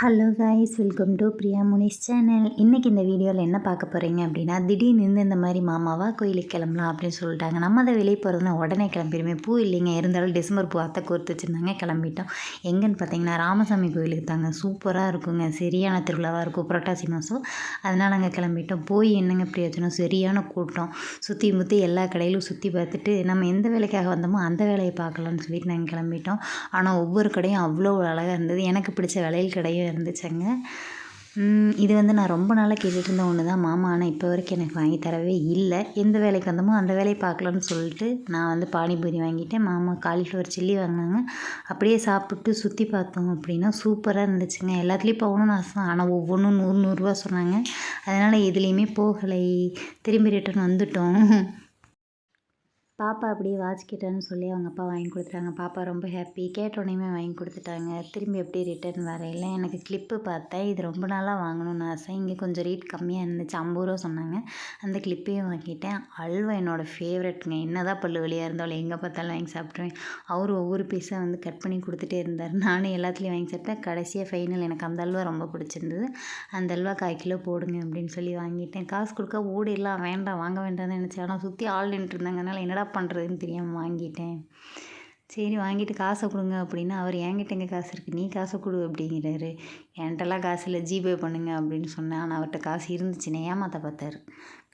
Hello guys welcome to Priya Munish channel இன்றைக்கி இந்த வீடியோவில் என்ன பார்க்க போகிறீங்க அப்படின்னா திடீர்னு இந்த மாதிரி மாமாவா கோயிலுக்கு கிளம்பலாம் அப்படின்னு சொல்லிட்டாங்க. நம்ம அதை வெளியே போகிறதுனா உடனே கிளம்பிடுமே பூ இல்லைங்க இருந்தாலும் டிசம்பர் பூ அத்தை கோர்த்து வச்சுருந்தாங்க கிளம்பிட்டோம். எங்கேன்னு பார்த்தீங்கன்னா ராமசாமி கோயிலுக்கு தாங்க சூப்பராக இருக்குங்க. சரியான திருவிழாவாக இருக்கும் புரட்டாசி மாதம் அதனால் நாங்கள் கிளம்பிட்டோம். போய் என்னங்க பிரயோஜனம்? சரியான கூட்டம். சுற்றி முற்றி எல்லா கடையிலும் சுற்றி பார்த்துட்டு நம்ம எந்த வேலைக்காக வந்தோமோ அந்த வேலையை பார்க்கலான்னு சொல்லிட்டு நாங்கள் கிளம்பிட்டோம். ஆனால் ஒவ்வொரு கடையும் அவ்வளோ அழகாக இருந்தது. எனக்கு பிடிச்ச வேலையில் கடையும் இருந்துச்சுங்க. இது வந்து நான் ரொம்ப நாளாக கேட்டுட்டு இருந்த ஒன்று தான் மாமா. ஆனால் இப்போ வரைக்கும் எனக்கு வாங்கி தரவே இல்லை. எந்த வேலைக்கு வந்தோமோ அந்த வேலையை பார்க்கலான்னு சொல்லிட்டு நான் வந்து பானிபூரி வாங்கிட்டேன். மாமா காலிஃப்ளவர் சில்லி வாங்கினாங்க. அப்படியே சாப்பிட்டு சுற்றி பார்த்தோம் அப்படின்னா சூப்பராக இருந்துச்சுங்க. எல்லாத்துலேயும் போகணும்னு ஆசை ஆனால் ஒவ்வொன்றும் நூறு நூறுரூவா சொன்னாங்க. அதனால் எதுலேயுமே போகலை. திரும்பி ரிட்டர்ன் வந்துட்டோம். பாப்பா அப்படியே வாட்ச் கேட்டேன்னு சொல்லி அவங்க அப்பா வாங்கி கொடுத்துட்டாங்க. பாப்பா ரொம்ப ஹாப்பி கேட்டோடனேயுமே வாங்கி கொடுத்துட்டாங்க. திரும்பி எப்படி ரிட்டர்ன் வரையில் எனக்கு கிளிப்பு பார்த்தேன். இது ரொம்ப நாளாக வாங்கணும்னு ஆசை. இங்கே கொஞ்சம் ரேட் கம்மியாக இருந்துச்சு. ஐம்பது ரூபா சொன்னாங்க. அந்த கிளிப்பையும் வாங்கிட்டேன். அல்வா என்னோடய ஃபேவரெட்டுங்க என்ன தான் பல்லு வழியாக இருந்தாலும் எங்கே பார்த்தாலும் வாங்கி சாப்பிட்ருவேன் அவர் ஒவ்வொரு பீஸாக வந்து கட் பண்ணி கொடுத்துட்டே இருந்தார். நானும் எல்லாத்துலேயும் வாங்கி சாப்பிட்டேன். கடைசியாக ஃபைனல் எனக்கு அந்த அல்வா ரொம்ப பிடிச்சிருந்தது. அந்த அல்வா கால் கிலோ போடுங்க அப்படின்னு சொல்லி வாங்கிட்டேன். காசு கொடுக்க ஓடிடலாம் வேண்டாம். வாங்க வேண்டாம்னு நினச்சேன். ஆனால் சுற்றி ஆள் நின்றுட்டு இருந்தாங்க. அதனால் என்னடா பண்ணுறதுன்னு தெரியாமல் வாங்கிட்டேன். சரி வாங்கிட்டு காசை கொடுங்க அப்படின்னா அவர் என்கிட்ட எங்கே காசு இருக்குது நீ காசை கொடு அப்படிங்கிறாரு. என்கிட்டலாம் காசு இல்லை ஜிபே பண்ணுங்க அப்படின்னு சொன்னேன் ஆனால் அவர்கிட்ட காசு இருந்துச்சுன்னு ஏமாற்ற பார்த்தாரு.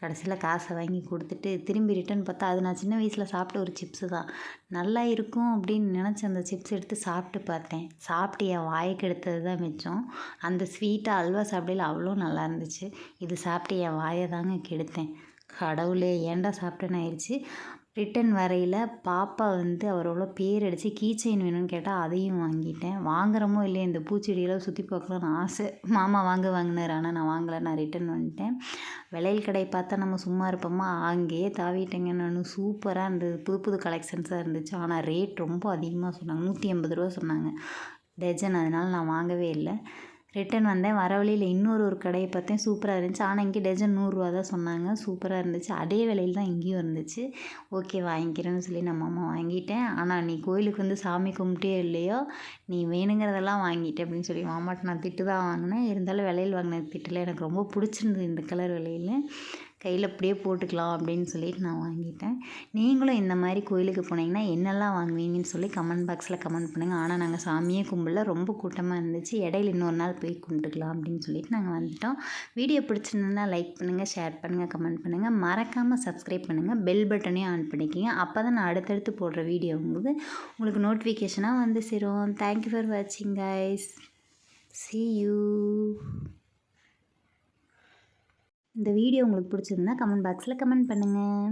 கடைசியில் காசை வாங்கி கொடுத்துட்டு திரும்பி ரிட்டன் பார்த்தா அது நான் சின்ன வயசில் சாப்பிட்ட ஒரு சிப்ஸு தான். நல்லா இருக்கும் அப்படின்னு நினச்சி அந்த சிப்ஸ் எடுத்து சாப்பிட்டு பார்த்தேன். சாப்பிட்டு என் வாய்க்கு எடுத்தது தான் மிச்சம். அந்த ஸ்வீட்டாக அல்வா சாப்பிடையில் அவ்வளோ நல்லா இருந்துச்சு. இது சாப்பிட்டு என் வாயை தாங்க கெடுத்தேன். கடவுளே ஏன்டா சாப்பிட்டேன்னு ஆயிடுச்சு. ரிட்டன் வரையில் பாப்பா வந்து அவரோட பேர் அடித்து கீ செயின் வேணும்னு கேட்டால் அதையும் வாங்கிட்டேன். வாங்குறமோ இல்லையா இந்த பூச்செடியெல்லாம் சுற்றி பார்க்கலான்னு ஆசை. மாமா வாங்க வாங்கினார் ஆனால் நான் வாங்கலை நான் ரிட்டன் வந்துட்டேன். விளையல் கடை பார்த்தா நம்ம சும்மா இருப்போமா? அங்கேயே தாவிட்டேங்க நான். சூப்பராக இருந்தது. புது புது கலெக்ஷன்ஸாக இருந்துச்சு. ஆனால் ரேட் ரொம்ப அதிகமாக சொன்னாங்க. நூற்றி எண்பது ரூபா சொன்னாங்க. டஜன். அதனால் நான் வாங்கவே இல்லை. ரிட்டன் வந்தேன். வர வழியில் இன்னொரு ஒரு கடையை பார்த்தேன். சூப்பராக இருந்துச்சு. ஆனால் இங்கே டஜன் நூறுரூவா தான் சொன்னாங்க. சூப்பராக இருந்துச்சு. அதே விலையில் தான் இங்கேயும் இருந்துச்சு. ஓகே வாங்கிக்கிறேன்னு சொல்லி நம்ம அம்மா வாங்கிட்டேன். ஆனால் நீ கோயிலுக்கு வந்து சாமி கும்பிட்டே இல்லையோ? நீ வேணுங்கிறதெல்லாம் வாங்கிட்டேன் அப்படின்னு சொல்லி மாமாட்ட நான் திட்டு தான் வாங்கினேன். இருந்தாலும் விலையில் வாங்கின திட்டில். எனக்கு ரொம்ப பிடிச்சிருந்தது இந்த கலர் விலையில். கையில் அப்படியே போட்டுக்கலாம் அப்படின்னு சொல்லிட்டு நான் வாங்கிட்டேன். நீங்களும் இந்த மாதிரி கோயிலுக்கு போனீங்கன்னா என்னெல்லாம் வாங்குவீங்கன்னு சொல்லி கமெண்ட் பாக்ஸில் கமெண்ட் பண்ணுங்கள் ஆனால் நாங்கள் சாமியே கும்பலில் ரொம்ப கூட்டமாக இருந்துச்சு. இடையில இன்னொரு நாள் போய் கும்பிட்டுக்கலாம் அப்படின்னு சொல்லிட்டு நாங்கள் வந்துட்டோம். வீடியோ பிடிச்சிருந்தா லைக் பண்ணுங்கள் ஷேர் பண்ணுங்கள் கமெண்ட் பண்ணுங்கள் மறக்காமல் சப்ஸ்கிரைப் பண்ணுங்கள் பெல் பட்டனையும் ஆன் பண்ணிக்கிங்க. அப்போ தான் நான் அடுத்தடுத்து போடுற வீடியோ உங்களுக்கு உங்களுக்கு நோட்டிஃபிகேஷனாக வந்து சேரும். தேங்க்யூ ஃபார் வாட்சிங் கைஸ் சி யூ இந்த வீடியோ உங்களுக்கு பிடிச்சிருந்தா கமெண்ட் பாக்ஸில் கமெண்ட் பண்ணுங்கள்